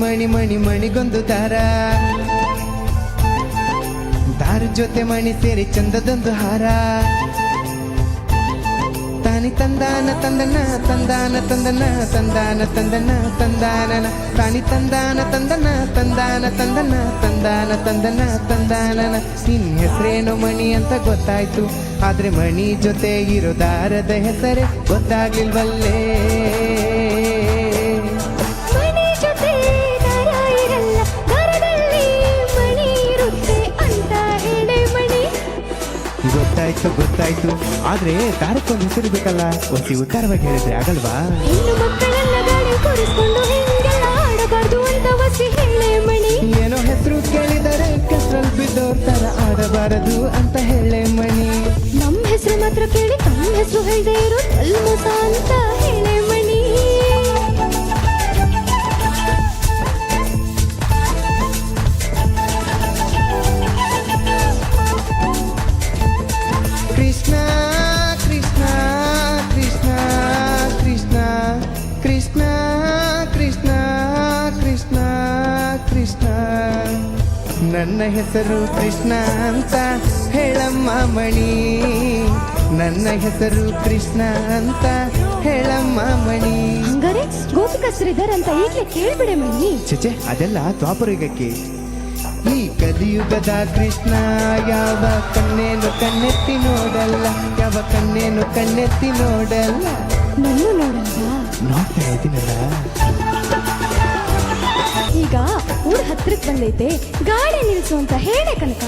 ಮಣಿ ಮಣಿ ಮಣಿ ಮಣಿಗೊಂದು ದಾರ. ದಾರ ಜೊತೆ ಮಣಿ ಸೇರಿ ಚಂದದೊಂದು ಹಾರ. ತಾನಿ ತಂದಾನ ತಂದನ ತಂದಾನ ತಂದನ ತಂದಾನ ತಂದನ, ತಂದಾನನ. ತಾನಿ ತಂದಾನ ತಂದನ ತಂದಾನ ತಂದನ ತಂದಾನ ತಂದನ, ತಂದಾನನ. ನಿನ್ನ ಹೆಸರೇನು ಮಣಿ ಅಂತ ಗೊತ್ತಾಯ್ತು. ಆದ್ರೆ ಮಣಿ ಜೊತೆ ಇರೋ ದಾರದ ಹೆಸರೇ ಗೊತ್ತಾಗ್ಲಿಲ್ವಲ್ಲೇ. ಗೊತ್ತಾಯ್ತು ಗೊತ್ತಾಯ್ತು. ಆದ್ರೆ ದಾರಕ್ಕೊಂದು ಹೆಸರು ಬೇಕಲ್ಲ? ಒಸಿ ಉತ್ತಾರವಾಗಿ ಹೇಳಿದ್ರೆ ಆಗಲ್ವಾ? ಏನೋ ಹೆಸರು ಕೇಳಿದರೆ ಕೆಸರಲ್ಲಿ ಬಿದ್ದೋರ್ ತರ ಆಡಬಾರದು ಅಂತ ಹೇಳೆ ಮಣಿ. ನಮ್ ಹೆಸರು ಮಾತ್ರ ಕೇಳಿ ತಮ್ಮ ಹೆಸರು ಹೇಳದೆ ಇರೋ ಅಂತ. ನನ್ನ ಹೆಸರು ಕೃಷ್ಣ ಅಂತ ಹೇಳಮ್ಮ ಮಣಿ. ನನ್ನ ಹೆಸರು ಕೃಷ್ಣ ಅಂತ ಹೇಳಮ್ಮ ಮಣಿ. ಹಂಗಾರೆ ಶ್ರೀಧರ್ ಅಂತ ಈಗ್ಲೇ ಕೇಳ್ಬಿಡೆ ಮಣಿ. ಚಚೆ ಅದೆಲ್ಲ ದ್ವಾಪರಯುಗಕ್ಕೆ ಈ ಕಲಿಯುಗದ ಕೃಷ್ಣ ಯಾವ ಕಣ್ಣೇನು ಕಣ್ಣೆತ್ತಿ ನೋಡಲ್ಲ ಯಾವ ಕಣ್ಣೇನು ಕಣ್ಣೆತ್ತಿ ನೋಡಲ್ಲ. ನೋಡಲ್ಲ ನೋಡ್ತಾ ಇದ್ದೀನಲ್ಲ. ಅಲ್ಲೈತೆ ಗಾಡಿ ನಿಲ್ಸು ಅಂತ ಹೇಳೆ ಕನಕ.